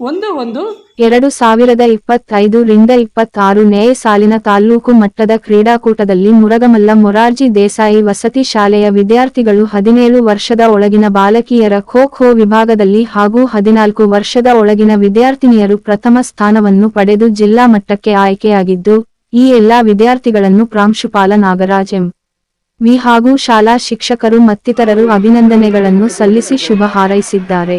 ಒಂದು ಒಂದು. ಎರಡು ಸಾವಿರದ ಇಪ್ಪತ್ತೈದು ರಿಂದ ಇಪ್ಪತ್ತಾರು ನೇ ಸಾಲಿನ ತಾಲ್ಲೂಕು ಮಟ್ಟದ ಕ್ರೀಡಾಕೂಟದಲ್ಲಿ ಮುರಗಮಲ್ಲ ಮೊರಾರ್ಜಿ ದೇಸಾಯಿ ವಸತಿ ಶಾಲೆಯ ವಿದ್ಯಾರ್ಥಿಗಳು ಹದಿನೇಳು ವರ್ಷದ ಒಳಗಿನ ಬಾಲಕಿಯರ ಖೋ ಖೋ ವಿಭಾಗದಲ್ಲಿ ಹಾಗೂ ಹದಿನಾಲ್ಕು ವರ್ಷದ ಒಳಗಿನ ವಿದ್ಯಾರ್ಥಿನಿಯರು ಪ್ರಥಮ ಸ್ಥಾನವನ್ನು ಪಡೆದು ಜಿಲ್ಲಾ ಮಟ್ಟಕ್ಕೆ ಆಯ್ಕೆಯಾಗಿದ್ದು, ಈ ಎಲ್ಲಾ ವಿದ್ಯಾರ್ಥಿಗಳನ್ನು ಪ್ರಾಂಶುಪಾಲ ನಾಗರಾಜ್ ಎಂ. ವಿ. ಹಾಗೂ ಶಾಲಾ ಶಿಕ್ಷಕರು ಮತ್ತಿತರರು ಅಭಿನಂದನೆಗಳನ್ನು ಸಲ್ಲಿಸಿ ಶುಭ ಹಾರೈಸಿದ್ದಾರೆ.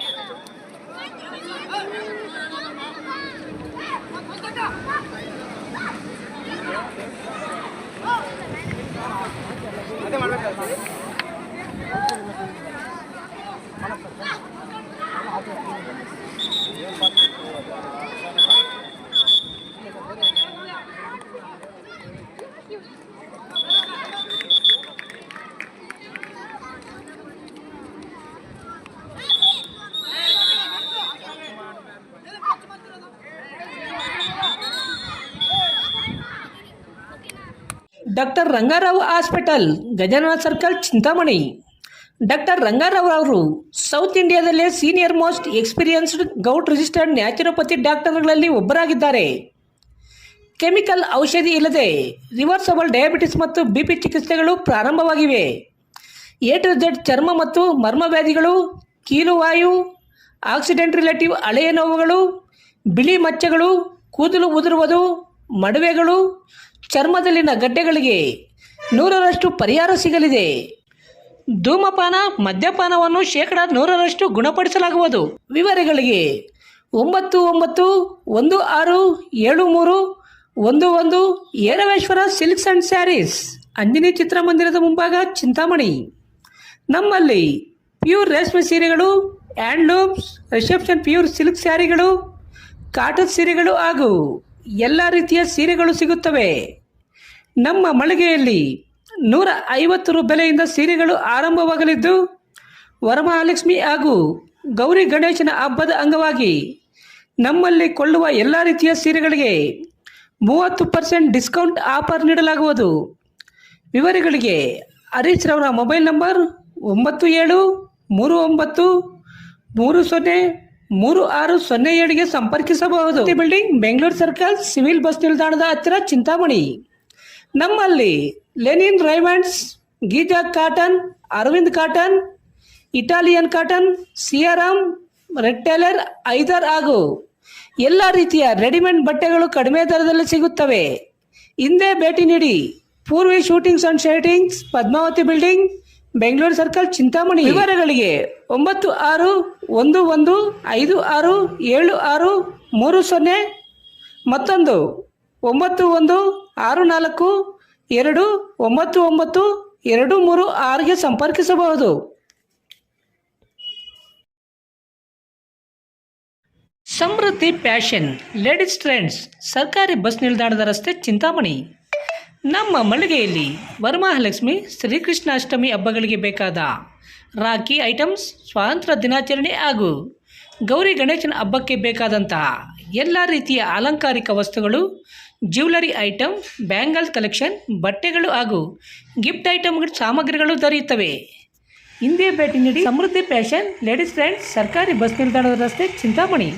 Doctor Rangarao hospital, Gajanana circle, Chintamani. Doctor Rangarao ಅವರು ಸೌತ್ ಇಂಡಿಯಾದಲ್ಲೇ senior most experienced gout registered naturopathy ಡಾಕ್ಟರ್ಗಳಲ್ಲಿ ಒಬ್ಬರಾಗಿದ್ದಾರೆ. ಕೆಮಿಕಲ್ ಔಷಧಿ ಇಲ್ಲದೆ ರಿವರ್ಸಬಲ್ ಡಯಾಬಿಟಿಸ್ ಮತ್ತು ಬಿ ಪಿ ಚಿಕಿತ್ಸೆಗಳು ಪ್ರಾರಂಭವಾಗಿವೆ. ಎ ಟು ಝೆಡ್ ಚರ್ಮ ಮತ್ತು ಮರ್ಮವ್ಯಾಧಿಗಳು ಕೀಲುವಾಯು ಆಕ್ಸಿಡೆಂಟ್ ರಿಲೇಟಿವ್ ಹಳೆಯ ನೋವುಗಳು, ಬಿಳಿ ಮಚ್ಚೆಗಳು, ಕೂದಲು ಉದುರುವುದು, ಮಡುವೆಗಳು ಚರ್ಮದಲ್ಲಿನ ಗಡ್ಡೆಗಳಿಗೆ ನೂರರಷ್ಟು ಪರಿಹಾರ ಸಿಗಲಿದೆ. ಧೂಮಪಾನ, ಮದ್ಯಪಾನವನ್ನು ಶೇಕಡ ನೂರರಷ್ಟು ಗುಣಪಡಿಸಲಾಗುವುದು. ವಿವರಗಳಿಗೆ ಒಂಬತ್ತು ಒಂಬತ್ತು ಒಂದು ಆರು ಏಳು ಮೂರು ಒಂದು ಒಂದು Eraveshwara silks and sarees Anjani ಚಿತ್ರಮಂದಿರದ ಮುಂಭಾಗ ಚಿಂತಾಮಣಿ. ನಮ್ಮಲ್ಲಿ ಪ್ಯೂರ್ ರೇಷ್ಮೆ ಸೀರೆಗಳು, ಹ್ಯಾಂಡ್ಲೂಮ್ಸ್, ರಿಸೆಪ್ಷನ್ ಪ್ಯೂರ್ ಸಿಲ್ಕ್ ಸ್ಯಾರಿಗಳು, ಕಾಟನ್ ಸೀರೆಗಳು ಹಾಗೂ ಎಲ್ಲ ರೀತಿಯ ಸೀರೆಗಳು ಸಿಗುತ್ತವೆ. ನಮ್ಮ ಮಳಿಗೆಯಲ್ಲಿ ನೂರ ಐವತ್ತು ರು ಬೆಲೆಯಿಂದ ಸೀರೆಗಳು ಆರಂಭವಾಗಲಿದ್ದು, ವರಮಹಾಲಕ್ಷ್ಮಿ ಹಾಗೂ ಗೌರಿ ಗಣೇಶನ ಹಬ್ಬದ ಅಂಗವಾಗಿ ನಮ್ಮಲ್ಲಿ ಕೊಳ್ಳುವ ಎಲ್ಲ ರೀತಿಯ ಸೀರೆಗಳಿಗೆ ಮೂವತ್ತು ಪರ್ಸೆಂಟ್ ಡಿಸ್ಕೌಂಟ್ ಆಫರ್ ನೀಡಲಾಗುವುದು. ವಿವರಗಳಿಗೆ ಹರೀಶ್ ರವರ ಮೊಬೈಲ್ ನಂಬರ್ ಒಂಬತ್ತು ಏಳು ಮೂರು ಒಂಬತ್ತು ಮೂರು ಸೊನ್ನೆ ಮೂರು ಆರು ಸೊನ್ನೆ ಏಳಿಗೆ ಸಂಪರ್ಕಿಸಬಹುದು. Building Bengaluru circle civil bus ನಿಲ್ದಾಣದ ಹತ್ತಿರ ಚಿಂತಾಮಣಿ. ನಮ್ಮಲ್ಲಿ linen Raymonds Geeta cotton Arvind cotton Italian cotton Siyaram Reid Taylor ಐದರ್ ಹಾಗೂ ಎಲ್ಲ ರೀತಿಯ ರೆಡಿಮೇಡ್ ಬಟ್ಟೆಗಳು ಕಡಿಮೆ ದರದಲ್ಲಿ ಸಿಗುತ್ತವೆ. ಹಿಂದೆ ಭೇಟಿ ನೀಡಿ, Purvi suitings and shirtings Padmavati building Bengaluru circle Chintamani. ವಿವರಗಳಿಗೆ ಒಂಬತ್ತು ಆರು ಒಂದು ಒಂದು ಐದು ಆರು ಏಳು ಆರು ಮೂರು ಸೊನ್ನೆ ಮತ್ತೊಂದು ಒಂಬತ್ತು ಒಂದು ಆರು ನಾಲ್ಕು ಎರಡು ಒಂಬತ್ತು ಒಂಬತ್ತು ಎರಡು ಮೂರು ಆರಿಗೆ ಸಂಪರ್ಕಿಸಬಹುದು. ಸಮೃದ್ಧಿ ಪ್ಯಾಷನ್ ಲೇಡೀಸ್ ಟ್ರೆಂಡ್ಸ್ ಸರ್ಕಾರಿ ಬಸ್ ನಿಲ್ದಾಣದ ರಸ್ತೆ ಚಿಂತಾಮಣಿ. ನಮ್ಮ ಮಳಿಗೆಯಲ್ಲಿ ವರಮಹಾಲಕ್ಷ್ಮಿ, ಶ್ರೀಕೃಷ್ಣಾಷ್ಟಮಿ ಹಬ್ಬಗಳಿಗೆ ಬೇಕಾದ ರಾಖಿ ಐಟಮ್ಸ್, ಸ್ವಾತಂತ್ರ್ಯ ದಿನಾಚರಣೆ ಹಾಗೂ ಗೌರಿ ಗಣೇಶನ ಹಬ್ಬಕ್ಕೆ ಬೇಕಾದಂತಹ ಎಲ್ಲ ರೀತಿಯ ಅಲಂಕಾರಿಕ ವಸ್ತುಗಳು ಜ್ಯುವೆಲರಿ ಐಟಮ್, ಬ್ಯಾಂಗಲ್ ಕಲೆಕ್ಷನ್, ಬಟ್ಟೆಗಳು ಹಾಗೂ ಗಿಫ್ಟ್ ಐಟಮ್ಗಳ, ಸಾಮಗ್ರಿಗಳು ದೊರೆಯುತ್ತವೆ. ಹಿಂದೆ ಭೇಟಿ ನೀಡಿ ಸಮೃದ್ಧಿ ಫ್ಯಾಷನ್, ಲೇಡೀಸ್ ಫ್ರೆಂಡ್ಸ್ ಸರ್ಕಾರಿ ಬಸ್ ನಿಲ್ದಾಣದ ರಸ್ತೆ ಚಿಂತಾಮಣಿ.